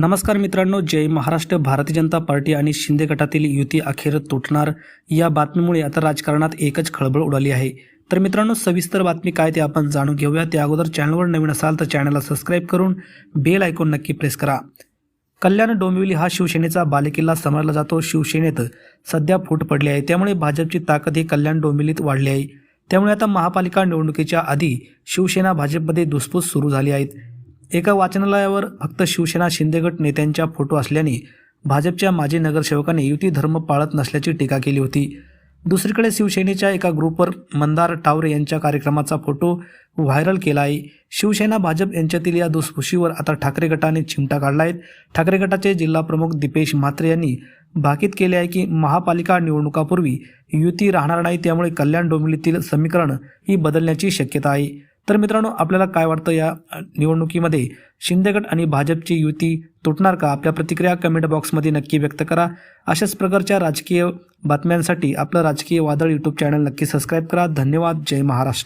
नमस्कार मित्रांनो जय महाराष्ट्र भारतीय जनता पार्टी आणि शिंदे गटातील युती अखेर तुटणार. या बातमीमुळे आता राजकारणात एकच खळबळ उडाली आहे. तर मित्रांनो सविस्तर बातमी काय ते आपण जाणून घेऊया. त्या अगोदर चॅनलवर नवीन असाल तर चॅनलला सबस्क्राईब करून बेल आयकॉन नक्की प्रेस करा. कल्याण डोंबिवली हा शिवसेनेचा बालेकिल्ला समजला जातो. शिवसेनेत सध्या फूट पडली आहे. त्यामुळे भाजपची ताकद ही कल्याण डोंबिवलीत वाढली आहे. त्यामुळे आता महापालिका निवडणुकीच्या आधी शिवसेना भाजपमध्ये धुसफूस सुरू झाली आहेत एका वाचनालयावर फक्त शिवसेना शिंदेगट नेत्यांच्या फोटो असल्याने भाजपच्या माजी नगरसेवकाने युती धर्म पाळत नसल्याची टीका केली होती. दुसरीकडे शिवसेनेच्या एका ग्रुपवर मंदार टावरे यांच्या कार्यक्रमाचा फोटो व्हायरल केला आहे शिवसेना भाजप यांच्यातील या दुसफुशीवर आता ठाकरे गटाने चिमटा काढला आहे ठाकरे गटाचे जिल्हाप्रमुख दीपेश म्हात्रे यांनी भाकीत केले आहे की महापालिका निवडणुकापूर्वी युती राहणार नाही त्यामुळे कल्याण डोंबिवलीतील समीकरण ही बदलण्याची शक्यता आहे. तर मित्रांनो आपल्याला काय वाटतं या निवडणुकीमध्ये? शिंदेगट आणि भाजपची युती तुटणार का? आपल्या प्रतिक्रिया कमेंट बॉक्समध्ये नक्की व्यक्त करा. अशाच प्रकारच्या राजकीय बातम्यांसाठी आपलं राजकीय वादळ यूट्यूब चॅनल नक्की सबस्क्राईब करा. धन्यवाद. जय महाराष्ट्र.